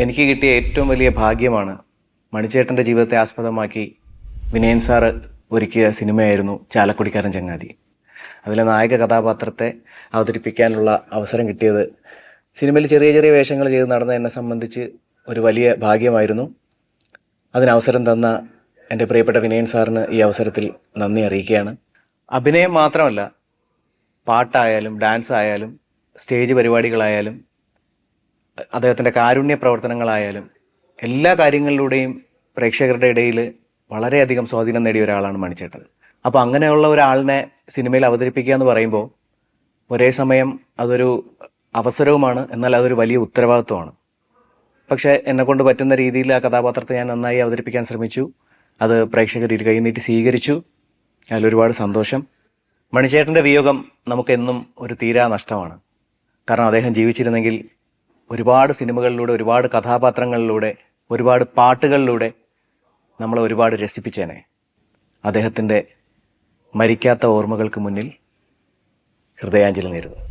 എനിക്ക് കിട്ടിയ ഏറ്റവും വലിയ ഭാഗ്യമാണ് മണിച്ചേട്ടന്റെ ജീവിതത്തെ ആസ്പദമാക്കി വിനയൻ സാറ് ഒരുക്കിയ സിനിമയായിരുന്നു ചാലക്കുടിക്കാരൻ ചങ്ങാതി. അതിലെ നായക കഥാപാത്രത്തെ അവതരിപ്പിക്കാനുള്ള അവസരം കിട്ടിയത് സിനിമയിൽ ചെറിയ ചെറിയ വേഷങ്ങൾ ചെയ്ത് നടന്ന എന്നെ സംബന്ധിച്ച് ഒരു വലിയ ഭാഗ്യമായിരുന്നു. അതിനവസരം തന്ന എന്റെ പ്രിയപ്പെട്ട വിനയൻ സാറിന് ഈ അവസരത്തിൽ നന്ദി അറിയിക്കുകയാണ്. അഭിനയം മാത്രമല്ല പാട്ടായാലും ഡാൻസ് ആയാലും സ്റ്റേജ് പരിപാടികളായാലും അദ്ദേഹത്തിന്റെ കാരുണ്യ പ്രവർത്തനങ്ങളായാലും എല്ലാ കാര്യങ്ങളിലൂടെയും പ്രേക്ഷകരുടെ ഇടയിൽ വളരെയധികം സ്വാധീനം നേടിയ ഒരാളാണ് മണിച്ചേട്ടൻ. അപ്പോൾ അങ്ങനെയുള്ള ഒരാളിനെ സിനിമയിൽ അവതരിപ്പിക്കുക എന്ന് പറയുമ്പോൾ ഒരേ സമയം അതൊരു അവസരവുമാണ് എന്നാൽ അതൊരു വലിയ ഉത്തരവാദിത്വമാണ്. പക്ഷേ എന്നെക്കൊണ്ട് പറ്റുന്ന രീതിയിൽ ആ കഥാപാത്രത്തെ ഞാൻ നന്നായി അവതരിപ്പിക്കാൻ ശ്രമിച്ചു. അത് പ്രേക്ഷകർ ഇരു കൈ നീട്ടി സ്വീകരിച്ചു അതിലൊരുപാട് സന്തോഷം. മണിച്ചേട്ടന്റെ വിയോഗം നമുക്കെന്നും ഒരു തീരാ നഷ്ടമാണ്. കാരണം അദ്ദേഹം ജീവിച്ചിരുന്നെങ്കിൽ ഒരുപാട് സിനിമകളിലൂടെ ഒരുപാട് കഥാപാത്രങ്ങളിലൂടെ ഒരുപാട് പാട്ടുകളിലൂടെ നമ്മളെ ഒരുപാട് രസിപ്പിച്ചേനെ. അദ്ദേഹത്തിന്റെ മരിക്കാത്ത ഓർമ്മകൾക്ക് മുന്നിൽ ഹൃദയാഞ്ജലി നേരുന്നു.